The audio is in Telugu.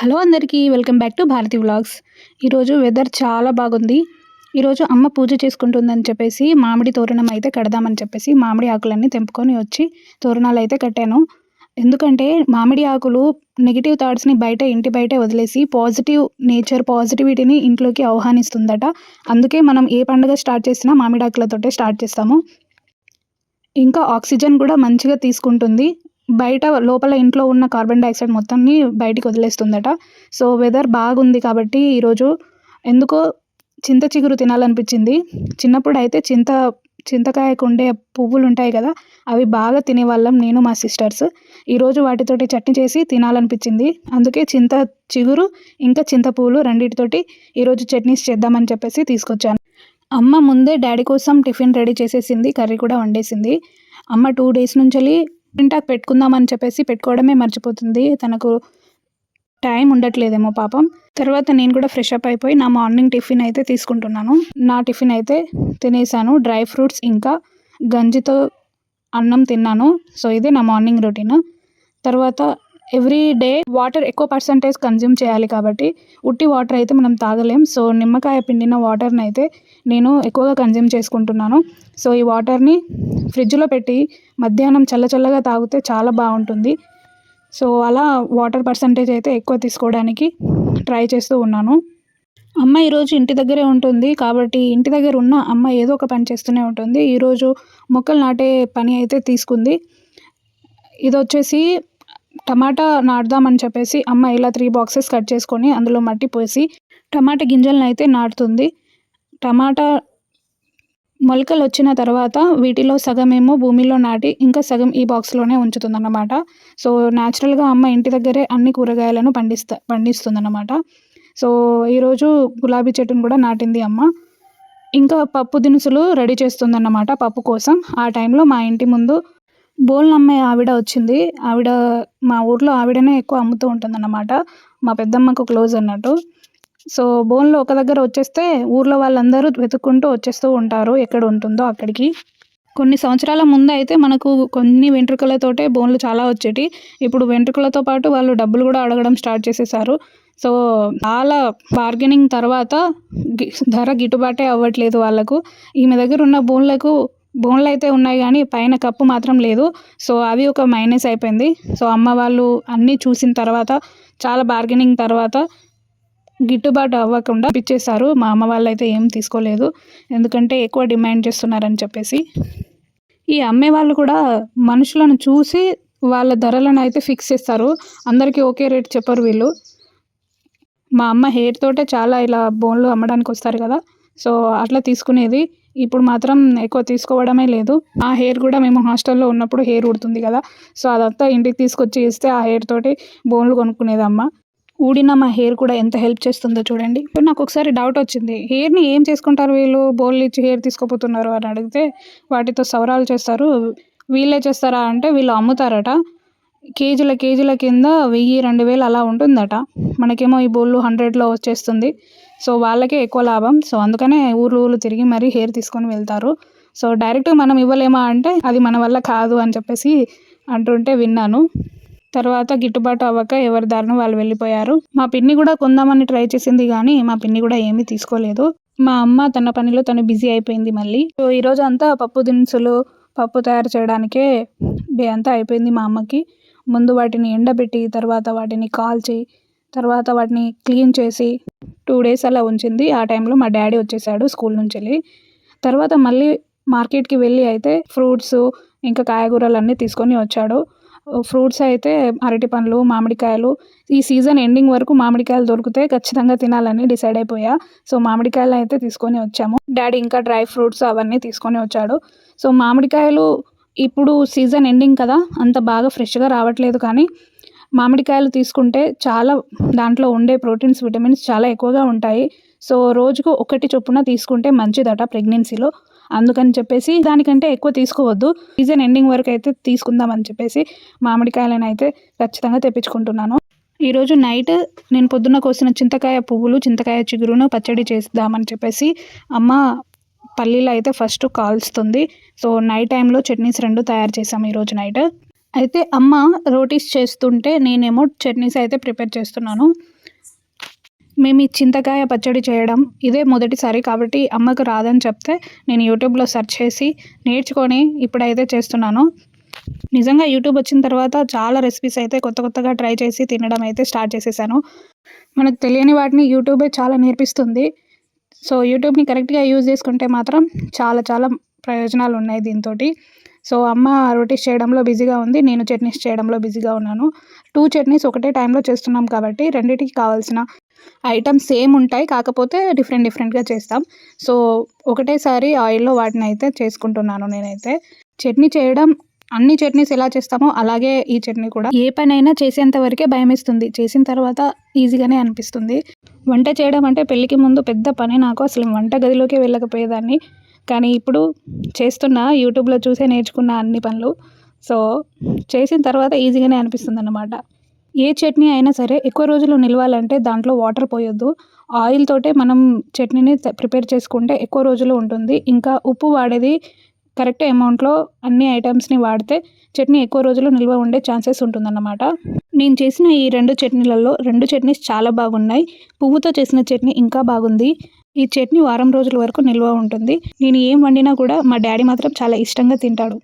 హలో అందరికీ welcome back to Bharati vlogs. ఈరోజు వెదర్ చాలా బాగుంది. ఈరోజు అమ్మ పూజ చేసుకుంటుందని చెప్పేసి మామిడి తోరణం అయితే కడదామని చెప్పేసి మామిడి ఆకులన్నీ తెంపుకొని వచ్చి తోరణాలు అయితే కట్టాను. ఎందుకంటే మామిడి ఆకులు నెగిటివ్ థాట్స్ని బయట ఇంటి బయట వదిలేసి పాజిటివ్ నేచర్ పాజిటివిటీని ఇంట్లోకి ఆహ్వానిస్తుందట. అందుకే మనం ఏ పండుగ స్టార్ట్ చేసినా మామిడి ఆకులతోటే స్టార్ట్ చేస్తాము. ఇంకా ఆక్సిజన్ కూడా మంచిగా తీసుకుంటుంది. బయట లోపల ఇంట్లో ఉన్న కార్బన్ డైఆక్సైడ్ మొత్తాన్ని బయటికి వదిలేస్తుందట. సో వెదర్ బాగుంది కాబట్టి ఈరోజు ఎందుకో చింత చిగురు తినాలనిపించింది. చిన్నప్పుడు అయితే చింత చింతకాయకు ఉండే పువ్వులు ఉంటాయి కదా అవి బాగా తినేవాళ్ళం నేను మా సిస్టర్స్. ఈరోజు వాటితోటి చట్నీ చేసి తినాలనిపించింది. అందుకే చింత చిగురు ఇంకా చింత పువ్వులు రెండింటితోటి ఈరోజు చట్నీస్ చేద్దామని చెప్పేసి తీసుకొచ్చాను. అమ్మ ముందే డాడీ కోసం టిఫిన్ రెడీ చేసేసింది కర్రీ కూడా వండేసింది. అమ్మ టూ డేస్ నుంచి ఇంటాక్ పెట్టుకుందామని చెప్పేసి పెట్టుకోవడమే మర్చిపోతుంది. తనకు టైం ఉండట్లేదేమో పాపం. తర్వాత నేను కూడా ఫ్రెష్ అప్ అయిపోయి నా మార్నింగ్ టిఫిన్ అయితే తీసుకుంటున్నాను. నా టిఫిన్ అయితే తినేసాను. డ్రై ఫ్రూట్స్ ఇంకా గంజితో అన్నం తిన్నాను. సో ఇది నా మార్నింగ్ రొటీన్. తర్వాత ఎవ్రీ డే వాటర్ ఎక్కువ పర్సంటేజ్ కన్జ్యూమ్ చేయాలి కాబట్టి ఉట్టి వాటర్ అయితే మనం తాగలేం. సో నిమ్మకాయ పిండిన వాటర్ని అయితే నేను ఎక్కువగా కన్జ్యూమ్ చేసుకుంటున్నాను. సో ఈ వాటర్ని ఫ్రిడ్జ్లో పెట్టి మధ్యాహ్నం చల్లచల్లగా తాగితే చాలా బాగుంటుంది. సో అలా వాటర్ పర్సంటేజ్ అయితే ఎక్కువ తీసుకోవడానికి ట్రై చేస్తూ ఉన్నాను. అమ్మ ఈరోజు ఇంటి దగ్గరే ఉంటుంది. కాబట్టి ఇంటి దగ్గర ఉన్న అమ్మ ఏదో ఒక పని చేస్తూనే ఉంటుంది. ఈరోజు మొక్కలు నాటే పని అయితే తీసుకుంది. ఇది వచ్చేసి టమాటా నాటుదామని చెప్పేసి అమ్మ ఇలా త్రీ బాక్సెస్ కట్ చేసుకొని అందులో మట్టి పోసి టమాటా గింజలను అయితే నాటుతుంది. టమాటా మొలకలు వచ్చిన తర్వాత వీటిలో సగం ఏమో భూమిలో నాటి ఇంకా సగం ఈ బాక్స్లోనే ఉంచుతుందన్నమాట. సో న్యాచురల్గా అమ్మ ఇంటి దగ్గరే అన్ని కూరగాయలను పండిస్తా పండిస్తుందన్నమాట. సో ఈరోజు గులాబీ చెట్టును కూడా నాటింది అమ్మ. ఇంకా పప్పు దినుసులు రెడీ చేస్తుందన్నమాట పప్పు కోసం. ఆ టైంలో మా ఇంటి ముందు బోల్ని అమ్మే ఆవిడ వచ్చింది. ఆవిడ మా ఊర్లో ఆవిడనే ఎక్కువ అమ్ముతూ ఉంటుందన్నమాట. మా పెద్దమ్మకు క్లోజ్ అన్నట్టు. సో బోన్లో ఒక దగ్గర వచ్చేస్తే ఊర్లో వాళ్ళందరూ వెతుక్కుంటూ వచ్చేస్తూ ఉంటారు ఎక్కడ ఉంటుందో అక్కడికి. కొన్ని సంవత్సరాల ముందు అయితే మనకు కొన్ని వెంట్రుకలతోటే బోన్లు చాలా వచ్చేటి. ఇప్పుడు వెంట్రుకలతో పాటు వాళ్ళు డబ్బులు కూడా అడగడం స్టార్ట్ చేసేసారు. సో చాలా బార్గెనింగ్ తర్వాత ధర గిట్టుబాటే అవ్వట్లేదు వాళ్ళకు. ఈమె దగ్గర ఉన్న బోన్లకు బోన్లు అయితే ఉన్నాయి కానీ పైన కప్పు మాత్రం లేదు. సో అవి ఒక మైనస్ అయిపోయింది. సో అమ్మ వాళ్ళు అన్నీ చూసిన తర్వాత చాలా బార్గెనింగ్ తర్వాత గిట్టుబాటు అవ్వకుండా ఇచ్చేసారు మా అమ్మ వాళ్ళు అయితే ఏం తీసుకోలేదు. ఎందుకంటే ఎక్కువ డిమాండ్ చేస్తున్నారని చెప్పేసి. ఈ అమ్మే వాళ్ళు కూడా మనుషులను చూసి వాళ్ళ ధరలను అయితే ఫిక్స్ చేస్తారు. అందరికీ ఒకే రేట్ చెప్పరు వీళ్ళు. మా అమ్మ హెయిర్ తోటే చాలా ఇలా బోన్లు అమ్మడానికి వస్తారు కదా. సో అట్లా తీసుకునేది. ఇప్పుడు మాత్రం ఎక్కువ తీసుకోవడమే లేదు. ఆ హెయిర్ కూడా మేము హాస్టల్లో ఉన్నప్పుడు హెయిర్ ఉడుతుంది కదా. సో అదంతా ఇంటికి తీసుకొచ్చి ఇస్తే ఆ హెయిర్ తోటి బోన్లు కొనుక్కునేది అమ్మ. ఊడిన మా హెయిర్ కూడా ఎంత హెల్ప్ చేస్తుందో చూడండి. నాకు ఒకసారి డౌట్ వచ్చింది. హెయిర్ని ఏం చేసుకుంటారు వీళ్ళు? బోల్ ఇచ్చి హెయిర్ తీసుకోపోతున్నారు అని అడిగితే వాటితో సవరాలు చేస్తారు. వీళ్ళే చేస్తారా అంటే వీళ్ళు అమ్ముతారట. కేజీల కేజీల కింద వెయ్యి రెండు వేలు అలా ఉంటుందట. మనకేమో ఈ బోళ్ళు హండ్రెడ్లో వచ్చేస్తుంది. సో వాళ్ళకే ఎక్కువ లాభం. సో అందుకనే ఊర్లు ఊర్లు తిరిగి మరీ హెయిర్ తీసుకొని వెళ్తారు. సో డైరెక్ట్ మనం ఇవ్వలేమా అంటే అది మన వల్ల కాదు అని చెప్పేసి అంటుంటే విన్నాను. తర్వాత గిట్టుబాటు అవ్వక ఎవరి దారిన వాళ్ళు వెళ్ళిపోయారు. మా పిన్ని కూడా కొందామని ట్రై చేసింది కానీ మా పిన్ని కూడా ఏమీ తీసుకోలేదు. మా అమ్మ తన పనిలో తను బిజీ అయిపోయింది మళ్ళీ. సో ఈరోజు అంతా పప్పు దినుసులు పప్పు తయారు చేయడానికే డే అంతా అయిపోయింది మా అమ్మకి. ముందు వాటిని ఎండబెట్టి తర్వాత వాటిని కాల్చి తర్వాత వాటిని క్లీన్ చేసి టూ డేస్ అలా ఉంచింది. ఆ టైంలో మా డాడీ వచ్చేసాడు స్కూల్ నుంచి వెళ్ళి తర్వాత మళ్ళీ మార్కెట్కి వెళ్ళి అయితే ఫ్రూట్స్ ఇంకా కాయగూరలు అన్నీ తీసుకొని వచ్చాడు. ఫ్రూట్స్ అయితే అరటి పండ్లు మామిడికాయలు ఈ సీజన్ ఎండింగ్ వరకు మామిడికాయలు దొరికితే ఖచ్చితంగా తినాలని డిసైడ్ అయిపోయా. సో మామిడికాయలు అయితే తీసుకొని వచ్చాము. డాడీ ఇంకా డ్రై ఫ్రూట్స్ అవన్నీ తీసుకొని వచ్చాడు. సో మామిడికాయలు ఇప్పుడు సీజన్ ఎండింగ్ కదా అంత బాగా ఫ్రెష్గా రావట్లేదు కానీ మామిడికాయలు తీసుకుంటే చాలా దాంట్లో ఉండే ప్రోటీన్స్ విటమిన్స్ చాలా ఎక్కువగా ఉంటాయి. సో రోజుకు ఒకటి చొప్పున తీసుకుంటే మంచిదట ప్రెగ్నెన్సీలో. అందుకని చెప్పేసి దానికంటే ఎక్కువ తీసుకోవద్దు. సీజన్ ఎండింగ్ వరకు అయితే తీసుకుందామని చెప్పేసి మామిడికాయలను అయితే ఖచ్చితంగా తెప్పించుకుంటున్నాను. ఈరోజు నైట్ నేను పొద్దున్న కోసిన చింతకాయ పువ్వులు చింతకాయ చిగురును పచ్చడి చేద్దామని చెప్పేసి అమ్మ పల్లీలు అయితే ఫస్ట్ కాల్స్తుంది. సో నైట్ టైంలో చట్నీస్ రెండు తయారు చేసాము ఈరోజు నైట్. అయితే అమ్మ రోటీస్ చేస్తుంటే నేనేమో చట్నీస్ అయితే ప్రిపేర్ చేస్తున్నాను. మేము ఈ చింతకాయ పచ్చడి చేయడం ఇదే మొదటిసారి కాబట్టి అమ్మకు రాదని చెప్తే నేను యూట్యూబ్లో సెర్చ్ చేసి నేర్చుకొని ఇప్పుడైతే చేస్తున్నాను. నిజంగా యూట్యూబ్ వచ్చిన తర్వాత చాలా రెసిపీస్ అయితే కొత్త కొత్తగా ట్రై చేసి తినడం అయితే స్టార్ట్ చేసేసాను. మనకు తెలియని వాటిని యూట్యూబే చాలా నేర్పిస్తుంది. సో యూట్యూబ్ని కరెక్ట్గా యూజ్ చేసుకుంటే మాత్రం చాలా చాలా ప్రయోజనాలు ఉన్నాయి దీంతో సో అమ్మ రొటీస్ చేయడంలో బిజీగా ఉంది నేను చట్నీస్ చేయడంలో బిజీగా ఉన్నాను. టూ చట్నీస్ ఒకటే టైంలో చేస్తున్నాం కాబట్టి రెండింటికి కావాల్సిన ఐటమ్స్ సేమ్ ఉంటాయి కాకపోతే డిఫరెంట్ డిఫరెంట్గా చేస్తాం. సో ఒకటేసారి ఆయిల్లో వాటిని అయితే చేసుకుంటున్నాను నేనైతే. చట్నీ చేయడం అన్ని చట్నీస్ ఎలా చేస్తామో అలాగే ఈ చట్నీ కూడా. ఏ పనైనా చేసేంత వరకే భయం ఇస్తుంది చేసిన తర్వాత ఈజీగానే అనిపిస్తుంది. వంట చేయడం అంటే పెళ్ళికి ముందు పెద్ద పని నాకు అసలు వంట గదిలోకి వెళ్ళకపోయేదాన్ని. కానీ ఇప్పుడు చేస్తున్న యూట్యూబ్లో చూసే నేర్చుకున్న అన్ని పనులు సో చేసిన తర్వాత ఈజీగానే అనిపిస్తుంది అన్నమాట ఏ చట్నీ అయినా సరే ఎక్కువ రోజులు నిలవాలంటే దాంట్లో వాటర్ పోయొద్దు. ఆయిల్ తోటే మనం చట్నీని ప్రిపేర్ చేసుకుంటే ఎక్కువ రోజులు ఉంటుంది. ఇంకా ఉప్పు వాడేది కరెక్ట్ అమౌంట్లో అన్ని ఐటమ్స్ని వాడితే చట్నీ ఎక్కువ రోజులు నిల్వ ఉండే ఛాన్సెస్ ఉంటుందన్నమాట. నేను చేసిన ఈ రెండు చట్నీలలో రెండు చట్నీస్ చాలా బాగున్నాయి. పువ్వుతో చేసిన చట్నీ ఇంకా బాగుంది. ఈ చట్నీ వారం రోజుల వరకు నిల్వ ఉంటుంది. నేను ఏం వండినా కూడా మా డాడీ మాత్రం చాలా ఇష్టంగా తింటాడు.